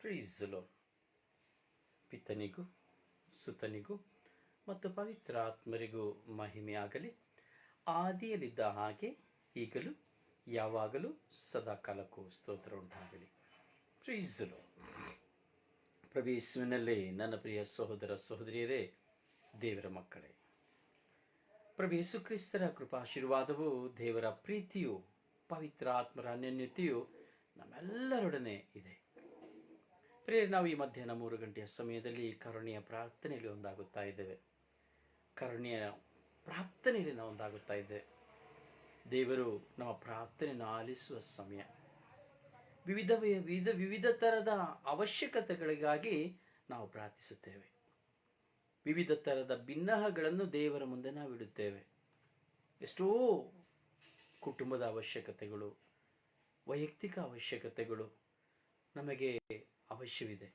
ಪ್ರೀಸಲು ಪಿತನಿಗೂ, ಸುತನಿಗೂ ಮತ್ತು ಪವಿತ್ರ ಆತ್ಮರಿಗೂ ಮಹಿಮೆಯಾಗಲಿ. ಆದಿಯಲ್ಲಿದ್ದ ಹಾಗೆ ಈಗಲೂ, ಯಾವಾಗಲೂ ಸದಾಕಾಲಕ್ಕೂ ಸ್ತೋತ್ರ ಉಂಟಾಗಲಿ ಪ್ರೀಸಲು ಪ್ರಭೇಸುವಿನಲ್ಲಿ ನನ್ನ ಪ್ರಿಯ ಸಹೋದರ ಸಹೋದರಿಯರೇ, ದೇವರ ಮಕ್ಕಳೇ. ಪ್ರಭು ಯೇಸು ಕ್ರಿಸ್ತರ ಕೃಪಾಶೀರ್ವಾದವು, ದೇವರ ಪ್ರೀತಿಯು ಪವಿತ್ರ ಆತ್ಮರ ಅನ್ಯನ್ಯತೆಯು ನಮ್ಮೆಲ್ಲರೊಡನೆ ಇದೆ. ಪ್ರಿಯ ನಾವು ಈ ಮಧ್ಯಾಹ್ನ ಮೂರು ಗಂಟೆಯ ಸಮಯದಲ್ಲಿ ಕರುಣೆಯ ಪ್ರಾರ್ಥನೆಯಲ್ಲಿ ಒಂದಾಗುತ್ತಾ ಇದ್ದೇವೆ. ಕರುಣೆಯ ಪ್ರಾರ್ಥನೆಯಲ್ಲಿ ನಾವು ಒಂದಾಗುತ್ತಾ ಇದ್ದೇವೆ. ದೇವರು ನಮ್ಮ ಪ್ರಾರ್ಥನೆಯನ್ನು ಆಲಿಸುವ ಸಮಯ. ವಿವಿಧ ವಿವಿಧ ವಿವಿಧ ಥರದ ಅವಶ್ಯಕತೆಗಳಿಗಾಗಿ ನಾವು ಪ್ರಾರ್ಥಿಸುತ್ತೇವೆ. ವಿವಿಧ ಥರದ ಭಿನ್ನಹಗಳನ್ನು ದೇವರ ಮುಂದೆ ನಾವು ಇಡುತ್ತೇವೆ. ಎಷ್ಟೋ ಕುಟುಂಬದ ಅವಶ್ಯಕತೆಗಳು, ವೈಯಕ್ತಿಕ ಅವಶ್ಯಕತೆಗಳು ನಮಗೆ ಅವಶ್ಯವಿದೆ.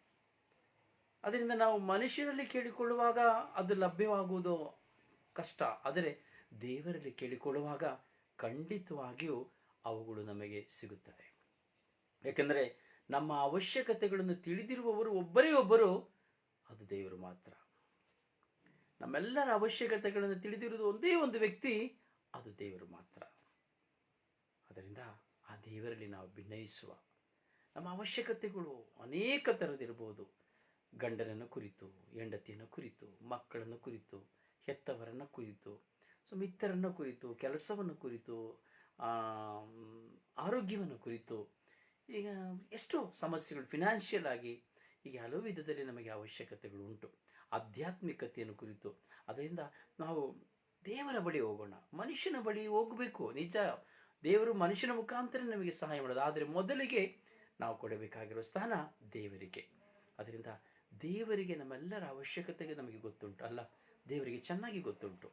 ಅದರಿಂದ ನಾವು ಮನುಷ್ಯರಲ್ಲಿ ಕೇಳಿಕೊಳ್ಳುವಾಗ ಅದು ಲಭ್ಯವಾಗುವುದು ಕಷ್ಟ. ಆದರೆ ದೇವರಲ್ಲಿ ಕೇಳಿಕೊಳ್ಳುವಾಗ ಖಂಡಿತವಾಗಿಯೂ ಅವುಗಳು ನಮಗೆ ಸಿಗುತ್ತವೆ. ಯಾಕೆಂದರೆ ನಮ್ಮ ಅವಶ್ಯಕತೆಗಳನ್ನು ತಿಳಿದಿರುವವರು ಒಬ್ಬರೇ ಒಬ್ಬರು, ಅದು ದೇವರು ಮಾತ್ರ. ನಮ್ಮೆಲ್ಲರ ಅವಶ್ಯಕತೆಗಳನ್ನು ತಿಳಿದಿರುವುದು ಒಂದೇ ಒಂದು ವ್ಯಕ್ತಿ, ಅದು ದೇವರು ಮಾತ್ರ. ಅದರಿಂದ ಆ ದೇವರಲ್ಲಿ ನಾವು ಭಿನ್ನಯಿಸುವ ನಮ್ಮ ಅವಶ್ಯಕತೆಗಳು ಅನೇಕ ಥರದಿರ್ಬೋದು ಗಂಡನನ್ನು ಕುರಿತು, ಹೆಂಡತಿಯನ್ನು ಕುರಿತು, ಮಕ್ಕಳನ್ನು ಕುರಿತು, ಹೆತ್ತವರನ್ನು ಕುರಿತು ಸೊ ಮಿತ್ರರನ್ನು ಕುರಿತು, ಕೆಲಸವನ್ನು ಕುರಿತು ಆರೋಗ್ಯವನ್ನು ಕುರಿತು, ಈಗ ಎಷ್ಟೋ ಸಮಸ್ಯೆಗಳು ಫಿನಾನ್ಷಿಯಲ್ ಆಗಿ ಈಗ ಹಲವು ವಿಧದಲ್ಲಿ ನಮಗೆ ಅವಶ್ಯಕತೆಗಳು ಉಂಟು. ಆಧ್ಯಾತ್ಮಿಕತೆಯನ್ನು ಕುರಿತು. ಅದರಿಂದ ನಾವು ದೇವರ ಬಳಿ ಹೋಗೋಣ. ಮನುಷ್ಯನ ಬಳಿ ಹೋಗಬೇಕು. ನಿಜ. ದೇವರು ಮನುಷ್ಯನ ಮುಖಾಂತರ ನಮಗೆ ಸಹಾಯ ಮಾಡೋದು. ಆದರೆ ಮೊದಲಿಗೆ ನಾವು ಕೊಡಬೇಕಾಗಿರೋ ಸ್ಥಾನ ದೇವರಿಗೆ. ಅದರಿಂದ ದೇವರಿಗೆ ನಮ್ಮೆಲ್ಲರ ಅವಶ್ಯಕತೆಗೆ ನಮಗೆ ಗೊತ್ತುಂಟು, ಅಲ್ಲ? ದೇವರಿಗೆ ಚೆನ್ನಾಗಿ ಗೊತ್ತುಂಟು.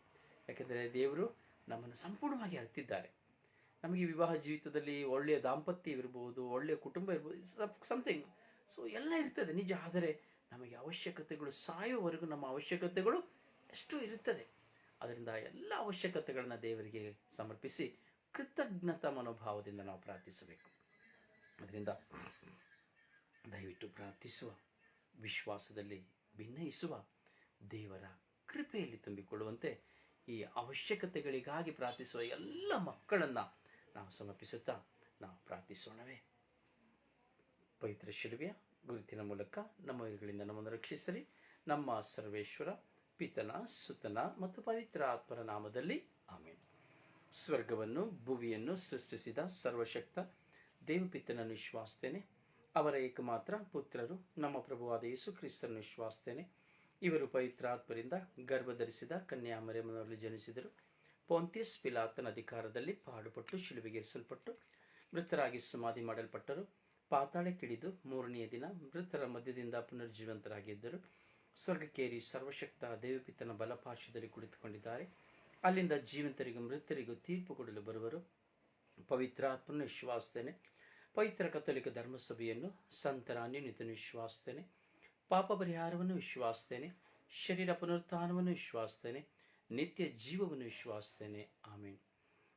ಯಾಕೆಂದರೆ ದೇವರು ನಮ್ಮನ್ನು ಸಂಪೂರ್ಣವಾಗಿ ಅರಿತಿದ್ದಾರೆ. ನಮಗೆ ವಿವಾಹ ಜೀವಿತದಲ್ಲಿ ಒಳ್ಳೆಯ ದಾಂಪತ್ಯ ಇರ್ಬೋದು, ಒಳ್ಳೆಯ ಕುಟುಂಬ ಇರ್ಬೋದು ಸಮಥಿಂಗ್ ಸೊ ಎಲ್ಲ ಇರ್ತದೆ ನಿಜ, ಆದರೆ ನಮಗೆ ಅವಶ್ಯಕತೆಗಳು ಸಾಯುವವರೆಗೂ ನಮ್ಮ ಅವಶ್ಯಕತೆಗಳು ಎಷ್ಟು ಇರುತ್ತದೆ. ಅದರಿಂದ ಎಲ್ಲ ಅವಶ್ಯಕತೆಗಳನ್ನು ದೇವರಿಗೆ ಸಮರ್ಪಿಸಿ ಕೃತಜ್ಞತಾ ಮನೋಭಾವದಿಂದ ನಾವು ಪ್ರಾರ್ಥಿಸಬೇಕು. ಅದರಿಂದ ದಯವಿಟ್ಟು ಪ್ರಾರ್ಥಿಸುವ, ವಿಶ್ವಾಸದಲ್ಲಿ ಭಿನ್ನಯಿಸುವ ದೇವರ ಕೃಪೆಯಲ್ಲಿ ತುಂಬಿಕೊಳ್ಳುವಂತೆ ಈ ಅವಶ್ಯಕತೆಗಳಿಗಾಗಿ ಪ್ರಾರ್ಥಿಸುವ ಎಲ್ಲ ಮಕ್ಕಳನ್ನು ನಾವು ಸಮರ್ಪಿಸುತ್ತಾ ನಾವು ಪ್ರಾರ್ಥಿಸೋಣವೇ. ಪವಿತ್ರ ಶಿಲುವೆಯ ಗುರುತಿನ ಮೂಲಕ ನಮ್ಮ ಇರುಗಳಿಂದ ನಮ್ಮನ್ನು ರಕ್ಷಿಸಲಿ. ನಮ್ಮ ಸರ್ವೇಶ್ವರ, ಪಿತನ, ಸುತನ ಮತ್ತು ಪವಿತ್ರ ಆತ್ಮರ ನಾಮದಲ್ಲಿ ಆಮೇಲೆ ಸ್ವರ್ಗವನ್ನು, ಭುವಿಯನ್ನು ಸೃಷ್ಟಿಸಿದ ಸರ್ವಶಕ್ತ ದೇವಪಿತನನ್ನು ವಿಶ್ವಾಸ್ತೇನೆ ಅವರ ಏಕಮಾತ್ರ ಪುತ್ರರು ನಮ್ಮ ಪ್ರಭುವಾದ ಯೇಸು ಕ್ರಿಸ್ತನನ್ನು ವಿಶ್ವಾಸ್ತೇನೆ ಇವರು ಪವಿತ್ರಾತ್ಮರಿಂದ ಗರ್ಭಧರಿಸಿದ ಕನ್ಯಾಮರಿಯಮ್ಮನವರಲ್ಲಿ ಜನಿಸಿದರು. ಪೊಂತಿಯಸ್ ಪಿಲಾತನ ಅಧಿಕಾರದಲ್ಲಿ ಪಾಡುಪಟ್ಟು, ಶಿಲುಬೆಗೇರಿಸಲ್ಪಟ್ಟು, ಮೃತರಾಗಿ ಸಮಾಧಿ ಮಾಡಲ್ಪಟ್ಟರು. ಪಾತಾಳಕ್ಕಿಳಿದು ಮೂರನೆಯ ದಿನ ಮೃತರ ಮಧ್ಯದಿಂದ ಪುನರ್ಜೀವಂತರಾಗಿದ್ದರು ಸ್ವರ್ಗಕ್ಕೇರಿ ಸರ್ವಶಕ್ತ ದೇವಪಿತನ ಬಲಪಾರ್ಶ್ವದಲ್ಲಿ ಕುಳಿತುಕೊಂಡಿದ್ದಾರೆ. ಅಲ್ಲಿಂದ ಜೀವಂತರಿಗೂ ಮೃತರಿಗೂ ತೀರ್ಪು ಕೊಡಲು ಬರುವರು. ಪವಿತ್ರಾತ್ಮನ ವಿಶ್ವಾಸ್ತೇನೆ, ಪವಿತ್ರ ಕಥೋಲಿಕ ಧರ್ಮಸಭೆಯನ್ನು ಸಂತರ ಅನ್ಯನಿತನು ವಿಶ್ವಾಸ್ತೇನೆ, ಪಾಪ ಪರಿಹಾರವನ್ನು ವಿಶ್ವಾಸ್ತೇನೆ, ಶರೀರ ಪುನರುತ್ಥಾನವನ್ನು ವಿಶ್ವಾಸ್ತೇನೆ, ನಿತ್ಯ ಜೀವವನ್ನು ವಿಶ್ವಾಸ್ತೇನೆ. ಆಮೇನ್.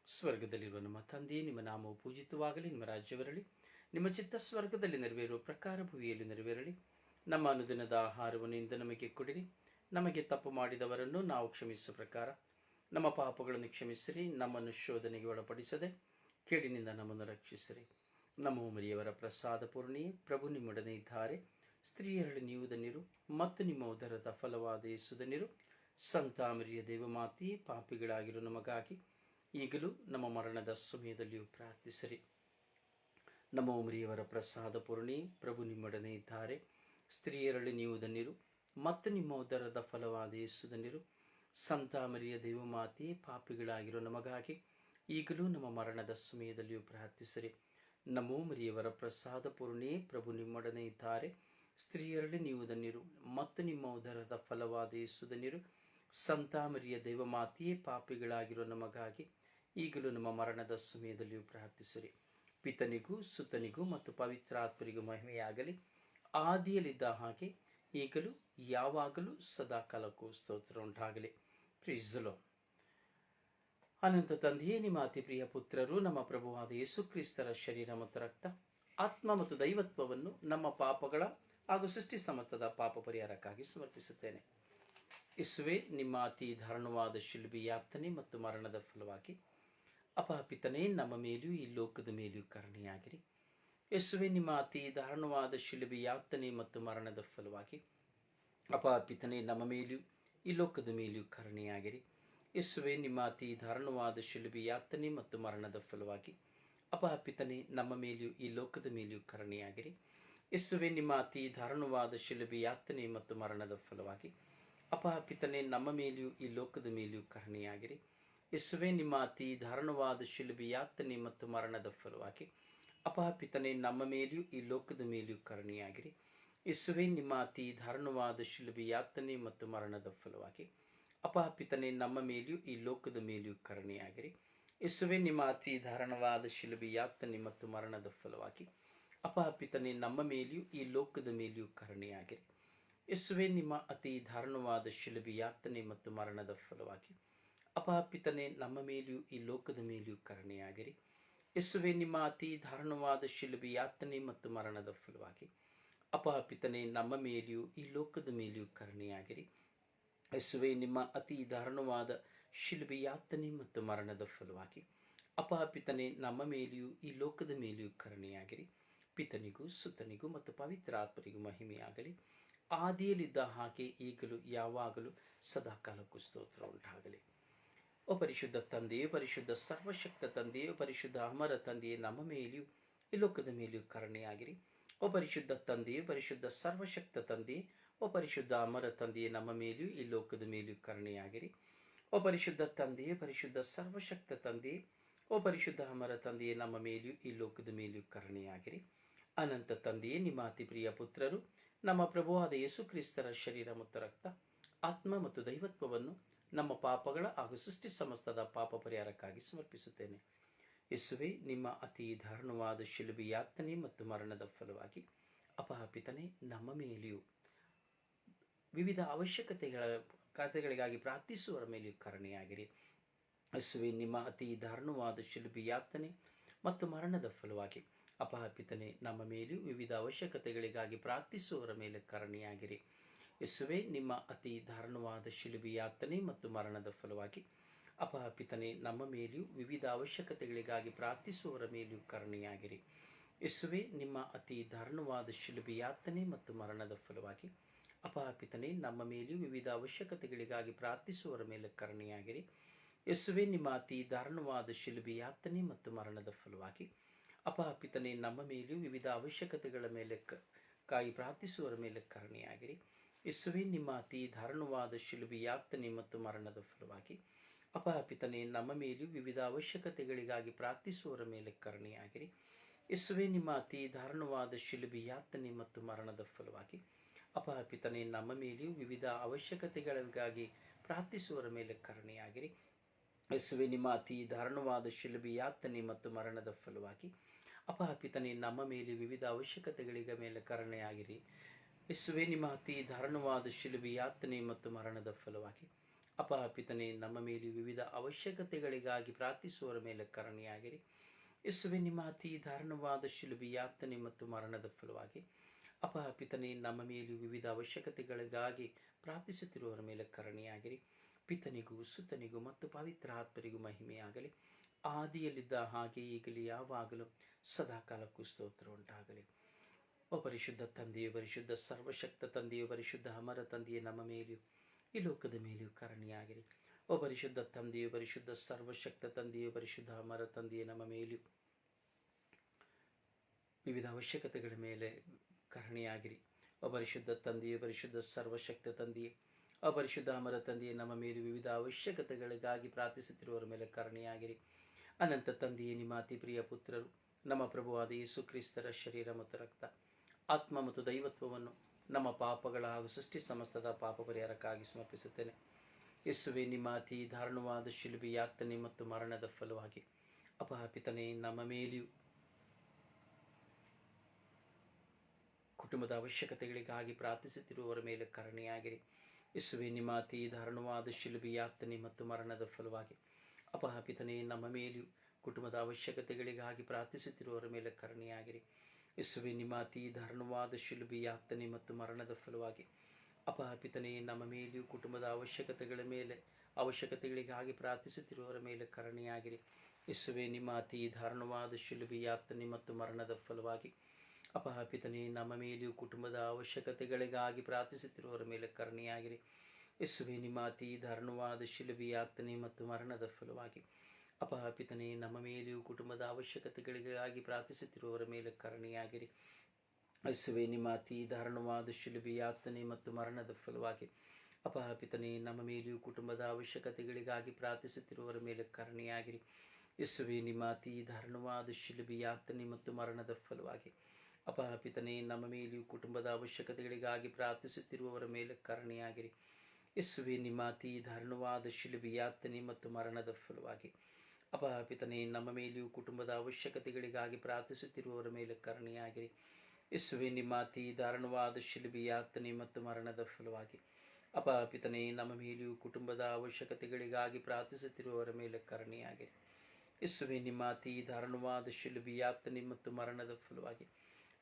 ಸ್ವರ್ಗದಲ್ಲಿರುವ ನಮ್ಮ ತಂದೆಯೇ, ನಿಮ್ಮ ನಾಮವು ಪೂಜಿತವಾಗಲಿ, ನಿಮ್ಮ ರಾಜ್ಯವರಲಿ ನಿಮ್ಮ ಚಿತ್ತ ಸ್ವರ್ಗದಲ್ಲಿ ನೆರವೇರುವ ಪ್ರಕಾರ ಭುವಿಯಲ್ಲಿ ನೆರವೇರಲಿ. ನಮ್ಮ ಅನುದಿನದ ಆಹಾರವನ್ನು ಇಂದು ನಮಗೆ ಕೊಡಿರಿ. ನಮಗೆ ತಪ್ಪು ಮಾಡಿದವರನ್ನು ನಾವು ಕ್ಷಮಿಸುವ ಪ್ರಕಾರ, ನಮ್ಮ ಪಾಪಗಳನ್ನು ಕ್ಷಮಿಸಿರಿ, ನಮ್ಮನ್ನು ಶೋಧನೆಗೆ ಒಳಪಡಿಸದೆ ಕೇಡಿನಿಂದ ನಮ್ಮನ್ನು ರಕ್ಷಿಸಿರಿ. ನಮ್ಮ ಮರಿಯವರ ಪ್ರಸಾದ ಪೂರ್ಣಿಯೇ ಪ್ರಭು ನಿಮ್ಮೊಡನೆ ಇದ್ದಾರೆ. ಸ್ತ್ರೀಯರಲ್ಲಿ ನೀವು ಧನ್ಯರು ಮತ್ತು ನಿಮ್ಮ ಉದರದ ಫಲವಾದ ಯೇಸುಧನ್ಯರು ಸಂತಾಮರಿಯ ದೇವಮಾತೆಯೇ ಪಾಪಿಗಳಾಗಿರೋ ನಮಗಾಗಿ. ಈಗಲೂ ನಮ್ಮ ಮರಣದ ಸಮಯದಲ್ಲಿಯೂ ಪ್ರಾರ್ಥಿಸಿರಿ. ನಮ್ಮ ಉಮರಿಯವರ ಪ್ರಸಾದ ಪೂರ್ಣಿ, ಪ್ರಭು ನಿಮ್ಮೊಡನೆ ಇದ್ದಾರೆ. ಸ್ತ್ರೀಯರಲ್ಲಿ ನೀವು ಧನ್ಯರು ಮತ್ತು ನಿಮ್ಮ ಉದರದ ಫಲವಾದ ಯೇಸುಧನ್ಯರು ಸಂತಾಮರಿಯ ದೇವಮಾತೆಯೇ ಪಾಪಿಗಳಾಗಿರೋ ನಮಗಾಗಿ. ಈಗಲೂ ನಮ್ಮ ಮರಣದ ಸಮಯದಲ್ಲಿಯೂ ಪ್ರಾರ್ಥಿಸಿರಿ. ನಮೋ ಮರಿಯವರ ಪ್ರಸಾದ ಪೂರ್ಣೇ, ಪ್ರಭು ನಿಮ್ಮೊಡನೆ ಇದ್ದಾರೆ. ಸ್ತ್ರೀಯರಲ್ಲಿ ನೀವು ಧನ್ಯರು, ಮತ್ತು ನಿಮ್ಮ ಉದರದ ಫಲವಾದ ಯೇಸು ಧನ್ಯರು. ಸಂತಾಮರಿಯ ದೇವಮಾತೆಯೇ ಪಾಪಿಗಳಾಗಿರೋ ನಮಗಾಗಿ ಈಗಲೂ ನಮ್ಮ ಮರಣದ ಸಮಯದಲ್ಲಿಯೂ ಪ್ರಾರ್ಥಿಸಿರಿ. ಪಿತನಿಗೂ, ಸುತನಿಗೂ ಮತ್ತು ಪವಿತ್ರಾತ್ಮರಿಗೂ ಮಹಿಮೆಯಾಗಲಿ. ಆದಿಯಲ್ಲಿದ್ದ ಹಾಗೆ ಈಗಲೂ, ಯಾವಾಗಲೂ ಸದಾ ಕಾಲಕ್ಕೂ ಸ್ತೋತ್ರ ಉಂಟಾಗಲಿ ಪ್ರೀಸಲೋ ಅನಂತ ತಂದೆಯೇ, ನಿಮ್ಮ ಅತಿ ಪ್ರಿಯ ಪುತ್ರರು, ನಮ್ಮ ಪ್ರಭುವಾದ ಯೇಸು ಕ್ರಿಸ್ತರ ಶರೀರ ಮತ್ತು ರಕ್ತ, ಆತ್ಮ ಮತ್ತು ದೈವತ್ವವನ್ನು ನಮ್ಮ ಪಾಪಗಳ ಹಾಗೂ ಸೃಷ್ಟಿ ಸಮಸ್ತದ ಪಾಪ ಪರಿಹಾರಕ್ಕಾಗಿ ಸಮರ್ಪಿಸುತ್ತೇನೆ. ಇಸುವೆ ನಿಮ್ಮ ಅತಿ ದಾರುಣವಾದ ಶಿಲ್ಬಿ ಯಾತನೆ ಮತ್ತು ಮರಣದ ಫಲವಾಗಿ ಅಪಾಪಿತನೇ ನಮ್ಮ ಮೇಲೂ ಈ ಲೋಕದ ಮೇಲೂ ಕರುಣೆಯಾಗಿರಿ. ಯೇಸುವೆ, ನಿಮ್ಮ ಅತಿ ದಾರುಣವಾದ ಶಿಲುಬಿ ಯಾತನೆ ಮತ್ತು ಮರಣದ ಫಲವಾಗಿ ಅಪಾಪಿತನೇ ನಮ್ಮ ಮೇಲೂ ಈ ಲೋಕದ ಮೇಲೂ ಕರುಣೆಯಾಗಿರಿ. ಯೇಸುವೆ, ನಿಮ್ಮ ಅತಿ ದಾರುಣವಾದ ಶಿಲುಬಿ ಯಾತನೆ ಮತ್ತು ಮರಣದ ಫಲವಾಗಿ. ಅಪಪಿತನೇ ನಮ್ಮ ಮೇಲೆಯೂ ಈ ಲೋಕದ ಮೇಲೆಯೂ ಕರುಣೆಯಾಗಿರಿ. ಯೇಸುವೆ, ನಿಮ್ಮ ಅತಿ ದಾರುಣವಾದ ಶಿಲುಬಿ ಯಾತನೆ ಮತ್ತು ಮರಣದ ಫಲವಾಗಿ. ಅಪಪಿತನೇ ನಮ್ಮ ಮೇಲೆಯೂ ಈ ಲೋಕದ ಮೇಲೆಯೂ ಕರುಣೆಯಾಗಿರಿ. ಯೇಸುವೆ, ನಿಮ್ಮ ಅತಿ ದಾರುಣವಾದ ಶಿಲುಬಿ ಯಾತನೆ ಮತ್ತು ಮರಣದ ಫಲವಾಗಿ. ಅಪಹಪಿತನೆ ನಮ್ಮ ಮೇಲೆಯೂ ಈ ಲೋಕದ ಮೇಲೆಯೂ ಕರುಣೆಯಾಗಿರಿ. ಯೇಸುವೆ, ನಿಮ್ಮ ಅತಿ ದಾರುಣವಾದ ಶಿಲುಬಿ ಯಾತನೆ ಮತ್ತು ಮರಣದ ಫಲವಾಗಿ. ಅಪಪಿತನೇ ನಮ್ಮ ಮೇಲೆಯೂ, ಈ ಲೋಕದ ಮೇಲೆಯೂ ಕರುಣೆಯಾಗಿರಿ. ಯೇಸುವೆ, ನಿಮ್ಮ ಅತಿ ಧಾರಣವಾದ ಶಿಲುಬೆ ಯಾತನೆ ಮತ್ತು ಮರಣದ ಫಲವಾಗಿ ಅಪಪಿತನೇ ನಮ್ಮ ಮೇಲೆಯೂ, ಈ ಲೋಕದ ಮೇಲೆಯೂ ಕರುಣೆಯಾಗಿರಿ. ಯೇಸುವೆ, ನಿಮ್ಮ ಅತಿ ಧಾರಣವಾದ ಶಿಲುಬೆ ಯಾತನೆ ಮತ್ತು ಮರಣದ ಫಲವಾಗಿ ಅಪಾಪಿತನೆ ನಮ್ಮ ಮೇಲೆಯೂ, ಈ ಲೋಕದ ಮೇಲೆಯೂ ಕರುಣೆಯಾಗಿರಿ. ಯೇಸುವೆ, ನಿಮ್ಮ ಅತಿ ಧಾರಣವಾದ ಶಿಲುಬೆ ಯಾತನೆ ಮತ್ತು ಮರಣದ ಫಲವಾಗಿ ಅಪಾಪಿತನೆ ನಮ್ಮ ಮೇಲೆಯೂ, ಈ ಲೋಕದ ಮೇಲೆಯೂ ಕರುಣೆಯಾಗಿರಿ. ಯೇಸುವೆ, ನಿಮ್ಮ ಅತಿ ದಾರುಣವಾದ ಶಿಲುಬೆ ಯಾತನೆ ಮತ್ತು ಮರಣದ ಫಲವಾಗಿ. ಅಪಾಪಿತನೆ ನಮ್ಮ ಮೇಲೆಯೂ ಈ ಲೋಕದ ಮೇಲೆಯೂ ಕರುಣೆಯಾಗಿರಿ. ಪಿತನಿಗೂ, ಸುತನಿಗೂ ಮತ್ತು ಪವಿತ್ರ ಆತ್ಮನಿಗೂ ಮಹಿಮೆಯಾಗಲಿ. ಆದಿಯಲ್ಲಿದ್ದ ಹಾಗೆ ಈಗಲೂ, ಯಾವಾಗಲೂ, ಸದಾಕಾಲಕ್ಕೂ ಸ್ತೋತ್ರ ಉಂಟಾಗಲಿ. ಓ ಪರಿಶುದ್ಧ ತಂದೆಯೇ, ಪರಿಶುದ್ಧ ಸರ್ವಶಕ್ತ ತಂದೆಯೇ ಪರಿಶುದ್ಧ ಅಮರ ತಂದೆಯೇ, ನಮ್ಮ ಮೇಲೆಯೂ, ಈ ಲೋಕದ ಮೇಲೆಯೂ ಕರುಣೆಯಾಗಿರಿ. ಓ ತಂದೆಯೇ, ಪರಿಶುದ್ಧ ಸರ್ವಶಕ್ತ ತಂದೆಯೇ ಓ ಪರಿಶುದ್ಧ ಅಮರ ತಂದೆಯೇ ನಮ್ಮ ಮೇಲೂ ಈ ಲೋಕದ ಮೇಲೂ ಕರುಣೆಯಾಗಿರಿ. ಓ ಪರಿಶುದ್ಧ ತಂದೆಯೇ, ಪರಿಶುದ್ಧ ಸರ್ವಶಕ್ತ ತಂದೆಯೇ ಓ ಪರಿಶುದ್ಧ ಅಮರ ತಂದೆಯೇ ನಮ್ಮ ಮೇಲೂ ಈ ಲೋಕದ ಮೇಲೂ ಕರುಣೆಯಾಗಿರಿ. ಅನಂತ ತಂದೆಯೇ, ನಿಮ್ಮ ಅತಿ ಪ್ರಿಯ ಪುತ್ರರು, ನಮ್ಮ ಪ್ರಭುವಾದ ಯೇಸು ಕ್ರಿಸ್ತರ ಶರೀರ ಮತ್ತು ರಕ್ತ, ಆತ್ಮ ಮತ್ತು ದೈವತ್ವವನ್ನು ನಮ್ಮ ಪಾಪಗಳ ಹಾಗೂ ಸೃಷ್ಟಿ ಸಮಸ್ತದ ಪಾಪ ಪರಿಹಾರಕ್ಕಾಗಿ ಸಮರ್ಪಿಸುತ್ತೇನೆ. ಯಸುವೆ, ನಿಮ್ಮ ಅತಿ ದಾರುಣವಾದ ಶಿಲುಬಿ ಯಾತನೆ ಮತ್ತು ಮರಣದ ಫಲವಾಗಿ ಅಪಹಪಿತನೆ ನಮ್ಮ ಮೇಲೆಯೂ ವಿವಿಧ ಅವಶ್ಯಕತೆಗಳ ಕಾತೆಗಳಿಗಾಗಿ ಪ್ರಾರ್ಥಿಸುವರ ಮೇಲೆಯೂ ಕರುಣೆಯಾಗಿರಿ. ಯೇಸುವೆ, ನಿಮ್ಮ ಅತಿ ದಾರುಣವಾದ ಶಿಲ್ಪಿ ಯಾತನೆ ಮತ್ತು ಮರಣದ ಫಲವಾಗಿ ಅಪಹಪಿತನೆ, ನಮ್ಮ ಮೇಲೆಯೂ ವಿವಿಧ ಅವಶ್ಯಕತೆಗಳಿಗಾಗಿ ಪ್ರಾರ್ಥಿಸುವವರ ಮೇಲೆ ಕರುಣೆಯಾಗಿರಿ. ಯೇಸುವೆ, ನಿಮ್ಮ ಅತಿ ದಾರುಣವಾದ ಶಿಲುಬಿ ಯಾತನೆ ಮತ್ತು ಮರಣದ ಫಲವಾಗಿ ಅಪಹಪಿತನೆ, ನಮ್ಮ ಮೇಲೆಯೂ ವಿವಿಧ ಅವಶ್ಯಕತೆಗಳಿಗಾಗಿ ಪ್ರಾರ್ಥಿಸುವವರ ಮೇಲೆಯೂ ಕರುಣೆಯಾಗಿರಿ. ಯೇಸುವೆ, ನಿಮ್ಮ ಅತಿ ದಾರುಣವಾದ ಶಿಲುಬಿ ಯಾತನೆ ಮತ್ತು ಮರಣದ ಫಲವಾಗಿ ಅಪಹಪಿತನೆ, ನಮ್ಮ ಮೇಲೆಯೂ ವಿವಿಧ ಅವಶ್ಯಕತೆಗಳಿಗಾಗಿ ಪ್ರಾರ್ಥಿಸುವವರ ಮೇಲೆ ಕರುಣೆಯಾಗಿರಿ. ಯಸುವೆ, ನಿಮ್ಮ ಅತಿ ದಾರುಣವಾದ ಶಿಲುಬಿ ಯಾತನೆ ಮತ್ತು ಮರಣದ ಫಲವಾಗಿ. ಅಪಾಪಿತನೇ ನಮ್ಮ ಮೇಲೆಯೂ ವಿವಿಧ ಅವಶ್ಯಕತೆಗಳ ಮೇಲೆ ಕಾಯಿ ಪ್ರಾರ್ಥಿಸುವವರ ಮೇಲೆ ಕರುಣೆಯಾಗಿರಿ. ಯೇಸುವೆ, ನಿಮ್ಮ ಅತಿ ದಾರುಣವಾದ ಶಿಲುಬಿ ಯಾತನೆ ಮತ್ತು ಮರಣದ ಫಲವಾಗಿ. ಅಪಾಪಿತನೇ ನಮ್ಮ ಮೇಲೆಯೂ ವಿವಿಧ ಅವಶ್ಯಕತೆಗಳಿಗಾಗಿ ಪ್ರಾರ್ಥಿಸುವವರ ಮೇಲೆ ಕರುಣೆಯಾಗಿರಿ. ಯೇಸುವೆ, ನಿಮ್ಮ ಅತಿ ದಾರುಣವಾದ ಶಿಲುಬಿ ಯಾತನೆ ಮತ್ತು ಮರಣದ ಫಲವಾಗಿ. ಅಪಹಪಿತನೆ ನಮ್ಮ ಮೇಲೆಯೂ ವಿವಿಧ ಅವಶ್ಯಕತೆಗಳಿಗಾಗಿ ಪ್ರಾರ್ಥಿಸುವರ ಮೇಲೆ ಕರುಣೆಯಾಗಿರಿ. ಯಸುವೆ, ನಿಮ್ಮ ಅತಿ ದಾರುಣವಾದ ಶಿಲುಬಿ ಮತ್ತು ಮರಣದ ಫಲವಾಗಿ ಅಪಹಪಿತನೆ ನಮ್ಮ ಮೇಲೆ ವಿವಿಧ ಅವಶ್ಯಕತೆಗಳಿಗ ಮೇಲೆ ಕರುಣೆಯಾಗಿರಿ. ಯಸುವೆ, ನಿಮ್ಮ ಅತಿ ದಾರುಣವಾದ ಶಿಲುಬಿ ಮತ್ತು ಮರಣದ ಫಲವಾಗಿ ಅಪಹಪಿತನೆ ನಮ್ಮ ಮೇಲೆ ವಿವಿಧ ಅವಶ್ಯಕತೆಗಳಿಗಾಗಿ ಪ್ರಾರ್ಥಿಸುವರ ಮೇಲೆ ಕರುಣೆಯಾಗಿರಿ. ಯಸುವೆ, ನಿಮ್ಮ ಅತಿ ದಾರುಣವಾದ ಶಿಲುಬಿ ಮತ್ತು ಮರಣದ ಫಲವಾಗಿ ಅಪಹಪಿತನೆ ನಮ್ಮ ಮೇಲೂ ವಿವಿಧ ಅವಶ್ಯಕತೆಗಳಿಗಾಗಿ ಪ್ರಾರ್ಥಿಸುತ್ತಿರುವವರ ಮೇಲೆ ಕರುಣೆಯಾಗಿರಿ. ಪಿತನಿಗೂ, ಸುತನಿಗೂ ಮತ್ತು ಪವಿತ್ರ ಆತ್ಮರಿಗೂ ಮಹಿಮೆಯಾಗಲಿ. ಆದಿಯಲ್ಲಿದ್ದ ಹಾಗೆ ಈಗಲೇ ಯಾವಾಗಲೂ ಸದಾಕಾಲಕ್ಕೂ ಸ್ತೋತ್ರ ಉಂಟಾಗಲಿ. ಓ ಪರಿಶುದ್ಧ ತಂದೆಯು, ಪರಿಶುದ್ಧ ಸರ್ವಶಕ್ತ ತಂದೆಯು, ಪರಿಶುದ್ಧ ಅಮರ ತಂದೆಯೇ ನಮ್ಮ ಮೇಲೆಯೂ ಈ ಲೋಕದ ಮೇಲೆಯೂ ಕರಣಿಯಾಗಿರಿ. ಓ ಪರಿಶುದ್ಧ ತಂದೆಯು, ಪರಿಶುದ್ಧ ಸರ್ವಶಕ್ತ ತಂದೆಯು, ಪರಿಶುದ್ಧ ಅಮರ ತಂದೆಯೇ ನಮ್ಮ ಮೇಲೆಯೂ ವಿವಿಧ ಅವಶ್ಯಕತೆಗಳ ಮೇಲೆ ಕರುಣೆಯಾಗಿರಿ. ಅಪರಿಶುದ್ಧ ತಂದೆಯೇ, ಪರಿಶುದ್ಧ ಸರ್ವಶಕ್ತ ತಂದೆಯೇ, ಅಪರಿಶುದ್ಧ ಅಮರ ತಂದೆಯೇ, ನಮ್ಮ ಮೇಲೆ ವಿವಿಧ ಅವಶ್ಯಕತೆಗಳಿಗಾಗಿ ಪ್ರಾರ್ಥಿಸುತ್ತಿರುವವರ ಮೇಲೆ ಕರುಣೆಯಾಗಿರಿ. ಅನಂತ ತಂದೆಯೇ, ನಿಮ್ಮ ಅತಿ ಪ್ರಿಯ ಪುತ್ರರು, ನಮ್ಮ ಪ್ರಭುವಾದ ಯೇಸು ಕ್ರಿಸ್ತರ ಶರೀರ ಮತ್ತು ರಕ್ತ, ಆತ್ಮ ಮತ್ತು ದೈವತ್ವವನ್ನು ನಮ್ಮ ಪಾಪಗಳ ಹಾಗೂ ಸೃಷ್ಟಿ ಸಮಸ್ತದ ಪಾಪ ಪರಿಹಾರಕ್ಕಾಗಿ ಸಮರ್ಪಿಸುತ್ತೇನೆ. ಯೇಸುವೆ, ನಿಮ್ಮ ಅತಿ ದಾರುಣವಾದ ಶಿಲುಬೆ ಯಾತನೆ ಮತ್ತು ಮರಣದ ಫಲವಾಗಿ ಅಪಹಾಪಿತನೇ, ನಮ್ಮ ಮೇಲೆಯೂ ಕುಟುಂಬದ ಅವಶ್ಯಕತೆಗಳಿಗಾಗಿ ಪ್ರಾರ್ಥಿಸುತ್ತಿರುವವರ ಮೇಲೆ ಕರುಣೆಯಾಗಿರಿ. ಯೇಸುವೆ ನಿಮಾತಿ ಅತಿ ಶಿಲುಬಿ ಯಾತನೆ ಮತ್ತು ಮರಣದ ಫಲವಾಗಿ ಅಪಹಾಪಿತನೇ, ನಮ್ಮ ಮೇಲೆಯೂ ಕುಟುಂಬದ ಅವಶ್ಯಕತೆಗಳಿಗಾಗಿ ಪ್ರಾರ್ಥಿಸುತ್ತಿರುವವರ ಮೇಲೆ ಕರುಣೆಯಾಗಿರಿ. ಯೇಸುವೆ ನಿಮಾತಿ ಅತಿ ಶಿಲುಬಿ ಯಾತನೆ ಮತ್ತು ಮರಣದ ಫಲವಾಗಿ ಅಪಹಾಪಿತನೇ, ನಮ್ಮ ಮೇಲೆಯೂ ಕುಟುಂಬದ ಅವಶ್ಯಕತೆಗಳ ಮೇಲೆ, ಅವಶ್ಯಕತೆಗಳಿಗಾಗಿ ಪ್ರಾರ್ಥಿಸುತ್ತಿರುವವರ ಮೇಲೆ ಕರುಣೆಯಾಗಿರಿ. ಯೇಸುವೆ ನಿಮಾತಿ ಅತಿ ಶಿಲುಬೆ ಯಾತನೆ ಮತ್ತು ಮರಣದ ಫಲವಾಗಿ ಅಪಪಿತನೆ ನಮ್ಮ ಮೇಲೆಯೂ ಕುಟುಂಬದ ಅವಶ್ಯಕತೆಗಳಿಗಾಗಿ ಪ್ರಾರ್ಥಿಸುತ್ತಿರುವವರ ಮೇಲೆ ಕರ್ಣಿಯಾಗಿರಿ. ಯೇಸುವೆ, ನಿಮ್ಮ ಧರ್ಣವಾದ ಶಿಲುಬೆ ಮತ್ತು ಮರಣದ ಫಲವಾಗಿ. ಅಪಹಾಪಿತನೇ, ನಮ್ಮ ಮೇಲೆಯೂ ಕುಟುಂಬದ ಅವಶ್ಯಕತೆಗಳಿಗಾಗಿ ಪ್ರಾರ್ಥಿಸುತ್ತಿರುವವರ ಮೇಲೆ ಕರ್ಣಿಯಾಗಿರಿ. ಯೇಸುವೆ, ನಿಮ್ಮ ಅತಿ ದಾರುಣವಾದ ಶಿಲುಬೆ ಮತ್ತು ಮರಣದ ಫಲವಾಗಿ. ಅಪಹಾಪಿತನೇ, ನಮ್ಮ ಮೇಲೆಯೂ ಕುಟುಂಬದ ಅವಶ್ಯಕತೆಗಳಿಗಾಗಿ ಪ್ರಾರ್ಥಿಸುತ್ತಿರುವವರ ಮೇಲೆ ಕರ್ಣಿಯಾಗಿರಿ. ಯೇಸುವೆ, ನಿಮ್ಮ ಅತಿ ದಾರುಣವಾದ ಶಿಲುಬೆ ಮತ್ತು ಮರಣದ ಫಲವಾಗಿ. ಅಪಪಿತನೆ ನಮ್ಮ ಮೇಲೆಯೂ ಕುಟುಂಬದ ಅವಶ್ಯಕತೆಗಳಿಗಾಗಿ ಪ್ರಾರ್ಥಿಸುತ್ತಿರುವವರ ಮೇಲೆ ಕರುಣೆಯಾಗಿರಿ. ಯೇಸುವೆ, ನಿಮ್ಮ ಅತಿ ದಾರುಣವಾದ ಶಿಲುಬೆ ಯಾತನೆ ಮತ್ತು ಮರಣದ ಫಲವಾಗಿ. ಅಪಹಪಿತನೇ ನಮ್ಮ ಮೇಲೆಯೂ ಕುಟುಂಬದ ಅವಶ್ಯಕತೆಗಳಿಗಾಗಿ ಪ್ರಾರ್ಥಿಸುತ್ತಿರುವವರ ಮೇಲೆ ಕರುಣೆಯಾಗಿರಿ. ಯೇಸುವೆ, ನಿಮ್ಮ ಅತಿ ದಾರುಣವಾದ ಶಿಲುಬೆ ಯಾತನೆ ಮತ್ತು ಮರಣದ ಫಲವಾಗಿ. ಅಪಹಪಿತನೇ ನಮ್ಮ ಮೇಲೆಯೂ ಕುಟುಂಬದ ಅವಶ್ಯಕತೆಗಳಿಗಾಗಿ ಪ್ರಾರ್ಥಿಸುತ್ತಿರುವವರ ಮೇಲೆ ಕರುಣೆಯಾಗಿರಿ. ಯೇಸುವೆ, ನಿಮ್ಮ ಅತಿ ದಾರುಣವಾದ ಶಿಲುಬೆ ಯಾತನೆ ಮತ್ತು ಮರಣದ ಫಲವಾಗಿ.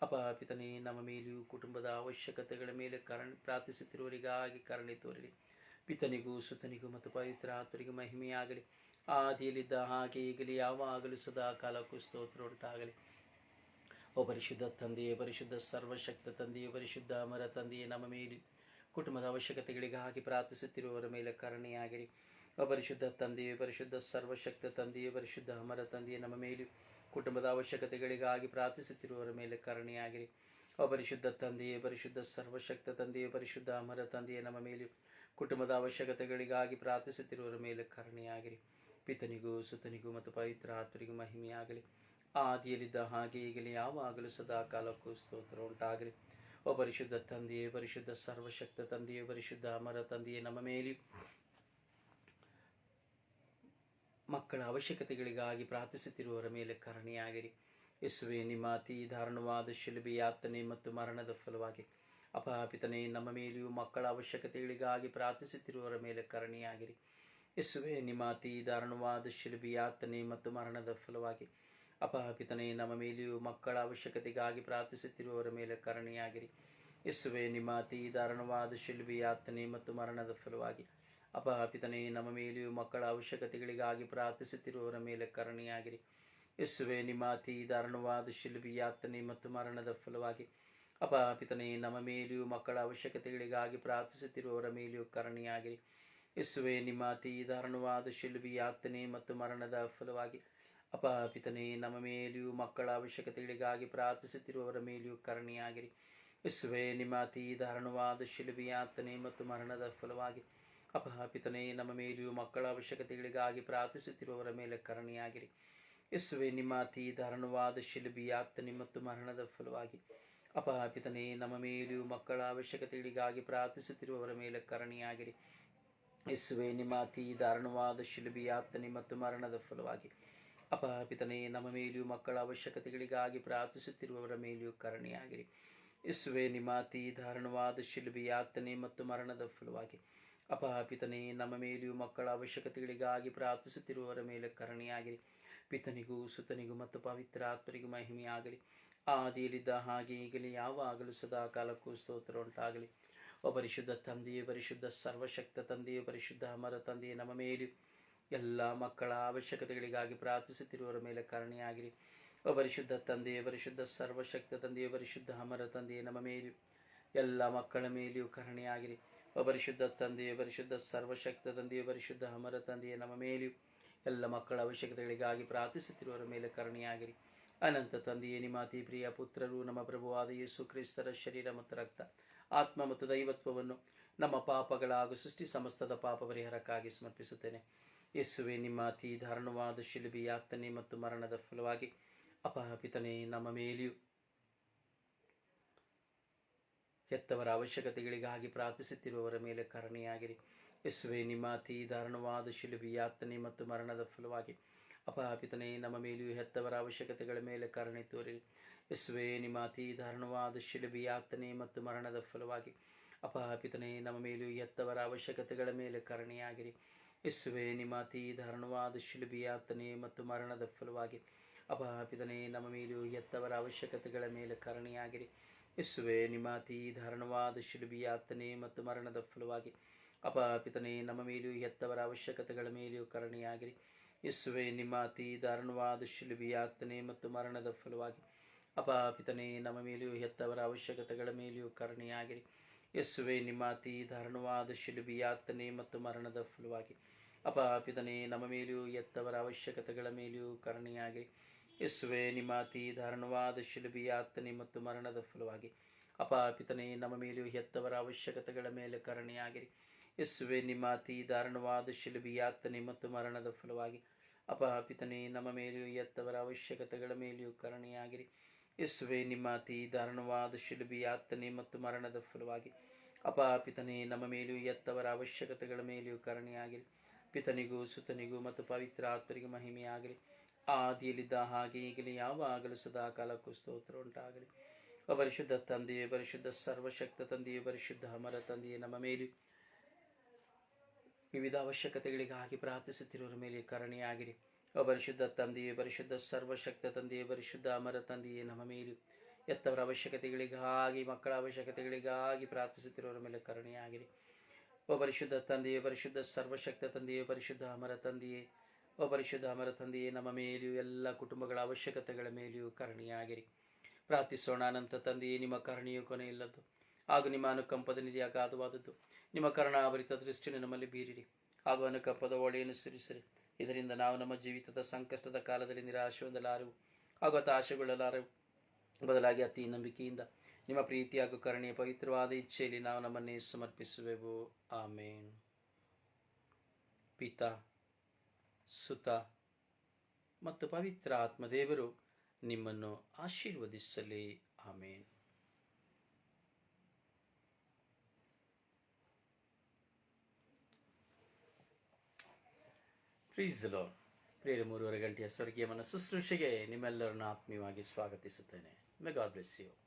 ಅಪಪಿತನೆ ನಮ್ಮ ಮೇಲೆಯೂ ಕುಟುಂಬದ ಅವಶ್ಯಕತೆಗಳ ಮೇಲೆ ಕರಣ್ ಪ್ರಾರ್ಥಿಸುತ್ತಿರುವವರಿಗಾಗಿ ಕರಣಿ ತೋರಿರಿ. ಪಿತನಿಗೂ, ಸುತನಿಗೂ ಮತ್ತು ಪವಿತ್ರ ಆತ್ಮರಿಗೂ ಮಹಿಮೆಯಾಗಲಿ. ಆದಿಯಲ್ಲಿದ್ದ ಹಾಗೆ ಈಗಲಿ, ಯಾವಾಗಲೂ ಸದಾ ಕಾಲಕ್ಕೂ ಸ್ತೋತ್ರ ಉಂಟಾಗಲಿ. ಓ ಪರಿಶುದ್ಧ ತಂದೆಯೇ, ಪರಿಶುದ್ಧ ಸರ್ವಶಕ್ತ ತಂದೆಯೇ, ಪರಿಶುದ್ಧ ಅಮರ ತಂದೆಯೇ, ನಮ್ಮ ಮೇಲೆ ಕುಟುಂಬದ ಅವಶ್ಯಕತೆಗಳಿಗಾಗಿ ಪ್ರಾರ್ಥಿಸುತ್ತಿರುವವರ ಮೇಲೆ ಕರುಣೆಯಾಗಿರಿ. ಅಪರಿಶುದ್ಧ ಪರಿಶುದ್ಧ ತಂದೆಯೇ, ಪರಿಶುದ್ಧ ಸರ್ವಶಕ್ತ ತಂದೆಯೇ, ಪರಿಶುದ್ಧ ಅಮರ ತಂದೆಯೇ, ನಮ್ಮ ಮೇಲೂ ಕುಟುಂಬದ ಅವಶ್ಯಕತೆಗಳಿಗಾಗಿ ಪ್ರಾರ್ಥಿಸುತ್ತಿರುವವರ ಮೇಲೆ ಕರುಣೆಯಾಗಿರಿ. ಓ ಪರಿಶುದ್ಧ ತಂದೆಯೇ, ಪರಿಶುದ್ಧ ಸರ್ವಶಕ್ತ ತಂದೆಯೇ, ಪರಿಶುದ್ಧ ಅಮರ ತಂದೆಯೇ, ನಮ್ಮ ಮೇಲೆ ಕುಟುಂಬದ ಅವಶ್ಯಕತೆಗಳಿಗಾಗಿ ಪ್ರಾರ್ಥಿಸುತ್ತಿರುವವರ ಮೇಲೆ ಕರುಣೆಯಾಗಿರಿ. ಪಿತನಿಗೂ ಸುತನಿಗೂ ಮತ್ತು ಪವಿತ್ರ ಆತ್ಮರಿಗೂ ಮಹಿಮೆಯಾಗಲಿ. ಆದಿಯಲ್ಲಿದ್ದ ಹಾಗೆ ಈಗಲೇ, ಯಾವಾಗಲೂ ಸದಾ ಕಾಲಕ್ಕೂ ಸ್ತೋತ್ರ ಉಂಟಾಗಲಿ. ಪರಿಶುದ್ಧ ತಂದೆಯೇ, ಪರಿಶುದ್ಧ ಸರ್ವಶಕ್ತ ತಂದೆಯೇ, ಪರಿಶುದ್ಧ ಅಮರ ತಂದೆಯೇ, ನಮ್ಮ ಮೇಲೆ ಮಕ್ಕಳ ಅವಶ್ಯಕತೆಗಳಿಗಾಗಿ ಪ್ರಾರ್ಥಿಸುತ್ತಿರುವವರ ಮೇಲೆ ಕರುಣೆಯಾಗಿರಿ. ಯೇಸುವೆ, ನಿಮ್ಮ ಅತಿ ದಾರುಣವಾದ ಶಿಲುಬೆ ಯಾತನೆ ಮತ್ತು ಮರಣದ ಫಲವಾಗಿ. ಅಪಾಪಿತನೇ ನಮ್ಮ ಮೇಲೆಯೂ ಮಕ್ಕಳ ಅವಶ್ಯಕತೆಗಳಿಗಾಗಿ ಪ್ರಾರ್ಥಿಸುತ್ತಿರುವವರ ಮೇಲೆ ಕರುಣೆಯಾಗಿರಿ. ಯೇಸುವೆ, ನಿಮ್ಮ ಅತಿ ದಾರುಣವಾದ ಶಿಲುಬೆ ಯಾತನೆ ಮತ್ತು ಮರಣದ ಫಲವಾಗಿ. ಅಪಾಪಿತನೇ ನಮ್ಮ ಮೇಲೆಯೂ ಮಕ್ಕಳ ಅವಶ್ಯಕತೆಗಾಗಿ ಪ್ರಾರ್ಥಿಸುತ್ತಿರುವವರ ಮೇಲೆ ಕರುಣೆಯಾಗಿರಿ. ಯೇಸುವೆ, ನಿಮ್ಮ ಅತಿ ದಾರುಣವಾದ ಶಿಲುಬೆ ಯಾತನೆ ಮತ್ತು ಮರಣದ ಫಲವಾಗಿ. ಅಪಪಿತನೆ ನಮ್ಮ ಮೇಲೆಯೂ ಮಕ್ಕಳ ಅವಶ್ಯಕತೆಗಳಿಗಾಗಿ ಪ್ರಾರ್ಥಿಸುತ್ತಿರುವವರ ಮೇಲೆ ಕರುಣೆಯಾಗಿರಿ. ಯಸ್ಸುವೆ ನಿಮ್ಮ ಅತಿ ದಾರುಣವಾದ ಶಿಲುಬಿ ಯಾತನೆ ಮತ್ತು ಮರಣದ ಫಲವಾಗಿ. ಅಪಹಾಪಿತನೇ, ನಮ್ಮ ಮೇಲೆಯೂ ಮಕ್ಕಳ ಅವಶ್ಯಕತೆಗಳಿಗಾಗಿ ಪ್ರಾರ್ಥಿಸುತ್ತಿರುವವರ ಮೇಲೆಯೂ ಕರುಣೆಯಾಗಿರಿ. ಯಸ್ಸುವೆ ನಿಮ್ಮ ಅತಿ ದಾರುಣವಾದ ಶಿಲುಬಿ ಯಾತನೆ ಮತ್ತು ಮರಣದ ಫಲವಾಗಿ. ಅಪಹಾಪಿತನೇ, ನಮ್ಮ ಮೇಲೆಯೂ ಮಕ್ಕಳ ಅವಶ್ಯಕತೆಗಳಿಗಾಗಿ ಪ್ರಾರ್ಥಿಸುತ್ತಿರುವವರ ಮೇಲೆಯೂ ಕರುಣೆಯಾಗಿರಿ. ಯಸ್ಸುವೆ ನಿಮ್ಮ ಅತಿ ದಾರುಣವಾದ ಶಿಲುಬಿ ಯಾತನೆ ಮತ್ತು ಮರಣದ ಫಲವಾಗಿ. ಅಪಪಿತನೆ ನಮ್ಮ ಮೇಲೆಯೂ ಮಕ್ಕಳ ಅವಶ್ಯಕತೆಗಳಿಗಾಗಿ ಪ್ರಾರ್ಥಿಸುತ್ತಿರುವವರ ಮೇಲೆ ಕರುಣೆಯಾಗಿರಿ. ಯೇಸುವೆ, ನಿಮ್ಮ ಅತಿ ದಾರುಣವಾದ ಶಿಲುಬೆ ಯಾತನೆ ಮತ್ತು ಮರಣದ ಫಲವಾಗಿ. ಅಪಹಾಪಿತನೇ, ನಮ್ಮ ಮೇಲೆಯೂ ಮಕ್ಕಳ ಅವಶ್ಯಕತೆಗಳಿಗಾಗಿ ಪ್ರಾರ್ಥಿಸುತ್ತಿರುವವರ ಮೇಲೆ ಕರುಣೆಯಾಗಿರಿ. ಯೇಸುವೆ, ನಿಮ್ಮ ಅತಿ ದಾರುಣವಾದ ಶಿಲುಬೆ ಯಾತನೆ ಮತ್ತು ಮರಣದ ಫಲವಾಗಿ. ಅಪಹಾಪಿತನೇ, ನಮ್ಮ ಮೇಲೆಯೂ ಮಕ್ಕಳ ಅವಶ್ಯಕತೆಗಳಿಗಾಗಿ ಪ್ರಾರ್ಥಿಸುತ್ತಿರುವವರ ಮೇಲೆಯೂ ಕರುಣೆಯಾಗಿರಿ. ಯೇಸುವೆ, ನಿಮ್ಮ ಅತಿ ದಾರುಣವಾದ ಶಿಲುಬೆ ಮತ್ತು ಮರಣದ ಫಲವಾಗಿ. ಅಪಪಿತನೆ, ನಮ್ಮ ಮೇಲೆಯೂ ಮಕ್ಕಳ ಅವಶ್ಯಕತೆಗಳಿಗಾಗಿ ಪ್ರಾರ್ಥಿಸುತ್ತಿರುವವರ ಮೇಲೆ ಕರುಣೆಯಾಗಿರಿ. ಪಿತನಿಗೂ, ಸುತನಿಗೂ ಮತ್ತು ಪವಿತ್ರ ಆತ್ಮರಿಗೂ ಮಹಿಮೆಯಾಗಲಿ. ಆದಿಯಲ್ಲಿದ್ದ ಹಾಗೆ ಈಗಲೇ, ಯಾವಾಗಲೂ ಸದಾ ಕಾಲಕ್ಕೂ ಸ್ತೋತ್ರ ಉಂಟಾಗಲಿ. ಓ ಪರಿಶುದ್ಧ ತಂದೆಯೇ, ಪರಿಶುದ್ಧ ಸರ್ವಶಕ್ತ ತಂದೆಯೇ, ಪರಿಶುದ್ಧ ಅಮರ ತಂದೆಯೇ, ನಮ್ಮ ಮೇಲೆಯೂ ಎಲ್ಲ ಮಕ್ಕಳ ಅವಶ್ಯಕತೆಗಳಿಗಾಗಿ ಪ್ರಾರ್ಥಿಸುತ್ತಿರುವವರ ಮೇಲೆ ಕರುಣೆಯಾಗಿರಿ. ಓ ಪರಿಶುದ್ಧ ತಂದೆಯೇ, ಪರಿಶುದ್ಧ ಸರ್ವಶಕ್ತ ತಂದೆಯೇ, ಪರಿಶುದ್ಧ ಅಮರ ತಂದೆಯೇ, ನಮ್ಮ ಮೇಲೆಯೂ ಎಲ್ಲ ಮಕ್ಕಳ ಮೇಲೆಯೂ ಕರುಣೆಯಾಗಿರಿ. ಪರಿಶುದ್ಧ ತಂದೆಯೇ, ಪರಿಶುದ್ಧ ಸರ್ವಶಕ್ತ ತಂದೆಯೇ, ಪರಿಶುದ್ಧ ಅಮರ ತಂದೆಯೇ, ನಮ್ಮ ಮೇಲೆಯೂ ಎಲ್ಲ ಮಕ್ಕಳ ಅವಶ್ಯಕತೆಗಳಿಗಾಗಿ ಪ್ರಾರ್ಥಿಸುತ್ತಿರುವವರ ಮೇಲೆ ಕರುಣೆಯಾಗಿರಿ. ಅನಂತ ತಂದೆಯೇ, ನಿಮ್ಮ ಪ್ರಿಯ ಪುತ್ರರು, ನಮ್ಮ ಪ್ರಭುವಾದ ಯೇಸು ಕ್ರಿಸ್ತರ ಶರೀರ ಮತ್ತು ರಕ್ತ, ಆತ್ಮ ಮತ್ತು ದೈವತ್ವವನ್ನು ನಮ್ಮ ಪಾಪಗಳ ಹಾಗೂ ಸೃಷ್ಟಿ ಸಮಸ್ತದ ಪಾಪ ಪರಿಹಾರಕ್ಕಾಗಿ ಸಮರ್ಪಿಸುತ್ತೇನೆ. ಯೇಸುವೆ, ನಿಮ್ಮ ಅತಿ ದಾರುಣವಾದ ಶಿಲುಬಿ ಯಾತನೆ ಮತ್ತು ಮರಣದ ಫಲವಾಗಿ ಅಪಹಾಪಿತನೇ, ನಮ್ಮ ಮೇಲೆಯೂ ಹೆತ್ತವರ ಅವಶ್ಯಕತೆಗಳಿಗಾಗಿ ಪ್ರಾರ್ಥಿಸುತ್ತಿರುವವರ ಮೇಲೆ ಕರುಣೆಯಾಗಿರಿ. ಯೇಸುವೆ, ನಿಮ್ಮ ಅತಿ ದಾರುಣವಾದ ಶಿಲುಬೆ, ಯಾತನೆ ಮತ್ತು ಮರಣದ ಫಲವಾಗಿ ಅಪಹಾಪಿತನೇ, ನಮ್ಮ ಮೇಲೆಯೂ ಹೆತ್ತವರ ಅವಶ್ಯಕತೆಗಳ ಮೇಲೆ ಕರುಣೆ ತೋರಿರಿ. ಯೇಸುವೆ, ನಿಮ್ಮ ಅತಿ ದಾರುಣವಾದ ಶಿಲುಬೆ, ಯಾತನೆ ಮತ್ತು ಮರಣದ ಫಲವಾಗಿ ಅಪಹಾಪಿತನೇ, ನಮ್ಮ ಮೇಲೆಯೂ ಹೆತ್ತವರ ಅವಶ್ಯಕತೆಗಳ ಮೇಲೆ ಕರುಣೆಯಾಗಿರಿ. ಯೇಸುವೆ, ನಿಮ್ಮ ಅತಿ ದಾರುಣವಾದ ಶಿಲುಬೆ, ಯಾತನೆ ಮತ್ತು ಮರಣದ ಫಲವಾಗಿ ಅಪಹಾಪಿತನೇ, ನಮ್ಮ ಮೇಲೆಯೂ ಹೆತ್ತವರ ಅವಶ್ಯಕತೆಗಳ ಮೇಲೆ ಕರುಣೆಯಾಗಿರಿ. ಯೇಸುವೆ ನಿಮಾತಿ ಧಾರಣವಾದ ಶಿಲುಬಿ ಯಾತನೆ ಮತ್ತು ಮರಣದ ಫಲವಾಗಿ. ಅಪಾಪಿತನೆ ಪಿತನೇ, ನಮ್ಮ ಮೇಲೆಯೂ ಹೆತ್ತವರ ಅವಶ್ಯಕತೆಗಳ ಮೇಲೆಯೂ ಕರುಣೆಯಾಗಿರಿ. ಯೇಸುವೆ ನಿಮಾತಿ ಧಾರಣವಾದ ದಾರುಣವಾದ ಶಿಲುಬಿ ಯಾತನೆ ಮತ್ತು ಮರಣದ ಫಲವಾಗಿ. ಅಪಾಪಿತನೆ ಪಿತನೇ, ನಮ್ಮ ಮೇಲೆಯೂ ಹೆತ್ತವರ ಅವಶ್ಯಕತೆಗಳ ಮೇಲೆಯೂ ಕರುಣೆಯಾಗಿರಿ. ಯೇಸುವೆ ನಿಮಾತಿ ಧಾರಣವಾದ ದಾರುಣವಾದ ಶಿಲುಬಿ ಯಾತನೆ ಮತ್ತು ಮರಣದ ಫಲವಾಗಿ. ಅಪಾಪಿತನೆ ಪಿತನೇ, ನಮ್ಮ ಮೇಲೆಯೂ ಎತ್ತವರ ಅವಶ್ಯಕತೆಗಳ ಮೇಲೆಯೂ ಕರುಣೆಯಾಗಿರಿ. ಯೇಸುವೆ ನಿಮಾತಿ ಧಾರಣವಾದ ದಾರುಣವಾದ ಮತ್ತು ಮರಣದ ಫಲವಾಗಿ. ಅಪಾಪಿತನೇ ನಮ್ಮ ಮೇಲೆಯೂ ಹೆತ್ತವರ ಅವಶ್ಯಕತೆಗಳ ಮೇಲೆ ಕರುಣೆಯಾಗಿರಿ. ಯೇಸುವೆ ನಿಮಾತಿ ಧಾರಣವಾದ ದಾರುಣವಾದ ಶಿಲುಬಿ ಯಾತನೆ ಮತ್ತು ಮರಣದ ಫಲವಾಗಿ. ಅಪಾಪಿತನೆ ಪಿತನೇ, ನಮ್ಮ ಮೇಲೆಯೂ ಎತ್ತವರ ಅವಶ್ಯಕತೆಗಳ ಮೇಲೆಯೂ ಕರಣಿಯಾಗಿರಿ. ಯೇಸುವೆ ನಿಮಾತಿ ಧಾರಣವಾದ ಶಿಲುಬಿ ಯಾತನೆ ಮತ್ತು ಮರಣದ ಫಲವಾಗಿ. ಅಪಾಪಿತನೆ ಪಿತನೇ, ನಮ್ಮ ಮೇಲೆಯೂ ಎತ್ತವರ ಅವಶ್ಯಕತೆಗಳ ಮೇಲೆಯೂ ಕರುಣೆಯಾಗಿರಿ. ಪಿತನಿಗೂ, ಸುತನಿಗೂ ಮತ್ತು ಪವಿತ್ರ ಆತ್ಮರಿಗೆ ಮಹಿಮೆಯಾಗಲಿ ಆದಿಯಲ್ಲಿದ್ದ ಹಾಗೆ ಈಗಲೇ ಯಾವಾಗಲೂ ಸದಾ ಕಾಲಕ್ಕೂ ಸ್ತೋತ್ರ ಉಂಟಾಗಲಿ. ಪರಿಶುದ್ಧ ತಂದೆಯೇ, ಪರಿಶುದ್ಧ ಸರ್ವಶಕ್ತ ತಂದೆಯೇ, ಪರಿಶುದ್ಧ ಅಮರ ತಂದೆಯೇ, ನಮ್ಮ ಮೇಲೆ ವಿವಿಧ ಅವಶ್ಯಕತೆಗಳಿಗಾಗಿ ಪ್ರಾರ್ಥಿಸುತ್ತಿರುವವರ ಮೇಲೆ ಕರುಣೆಯಾಗಿರಿ. ಪರಿಶುದ್ಧ ತಂದೆಯೇ, ಪರಿಶುದ್ಧ ಸರ್ವಶಕ್ತ ತಂದೆಯೇ, ಪರಿಶುದ್ಧ ಅಮರ ತಂದೆಯೇ, ನಮ್ಮ ಮೇಲೆ ಎತ್ತವರ ಅವಶ್ಯಕತೆಗಳಿಗಾಗಿ, ಮಕ್ಕಳ ಅವಶ್ಯಕತೆಗಳಿಗಾಗಿ ಪ್ರಾರ್ಥಿಸುತ್ತಿರುವವರ ಮೇಲೆ ಕರುಣೆಯಾಗಿರಿ. ಪರಿಶುದ್ಧ ತಂದೆಯೇ, ಪರಿಶುದ್ಧ ಸರ್ವಶಕ್ತ ತಂದೆಯೇ, ಪರಿಶುದ್ಧ ಅಮರ ತಂದೆಯೇ ಓ ಪರಿಶುದ್ಧ ಅಮರ ತಂದೆಯೇ, ನಮ್ಮ ಮೇಲೆಯೂ ಎಲ್ಲ ಕುಟುಂಬಗಳ ಅವಶ್ಯಕತೆಗಳ ಮೇಲೆಯೂ ಕರ್ಣಿಯಾಗಿರಿ. ಪ್ರಾರ್ಥಿಸೋಣ ಅನಂತ ತಂದೆಯೇ, ನಿಮ್ಮ ಕರುಣೆಯು ಕೊನೆಯಿಲ್ಲದ್ದು. ಹಾಗೂ ನಿಮ್ಮ ಅನುಕಂಪದ ನಿಧಿ ಅಗಾಧವಾದದ್ದು. ನಿಮ್ಮ ಕರುಣಾಭರಿತ ದೃಷ್ಟಿಯನ್ನು ನಮ್ಮಲ್ಲಿ ಬೀರಿರಿ. ಹಾಗೂ ಅನುಕಂಪದ ಒಳೆಯನ್ನು ಸುರಿಸಿರಿ. ಇದರಿಂದ ನಾವು ನಮ್ಮ ಜೀವಿತದ ಸಂಕಷ್ಟದ ಕಾಲದಲ್ಲಿ ನಿರಾಶೆ ಹೊಂದಲಾರೆವು. ಹಾಗೂ ಹತಾಶೆಗೊಳ್ಳಲಾರೆವು ಬದಲಾಗಿ ಅತಿ ನಂಬಿಕೆಯಿಂದ, ನಿಮ್ಮ ಪ್ರೀತಿ ಹಾಗೂ ಕರುಣೆಯ ಪವಿತ್ರವಾದ ಇಚ್ಛೆಯಲ್ಲಿ ನಾವು ನಮ್ಮನ್ನೇ ಸಮರ್ಪಿಸುವೆವು. ಆಮೇನ್. ಪಿತ ಸುತ ಮತ್ತು ಪವಿತ್ರ ಆತ್ಮದೇವರು ನಿಮ್ಮನ್ನು ಆಶೀರ್ವದಿಸಲಿ. ಆಮೇನ್. ಪ್ರೀಸಲೋ ಪ್ರಿಯರ, ಮೂರುವರೆ ಗಂಟೆಯ ಸ್ವರ್ಗೀಯ ಮನ ಶುಶ್ರೂಷೆಗೆ ನಿಮ್ಮೆಲ್ಲರನ್ನು ಆತ್ಮೀಯವಾಗಿ ಸ್ವಾಗತಿಸುತ್ತೇನೆ. May God bless you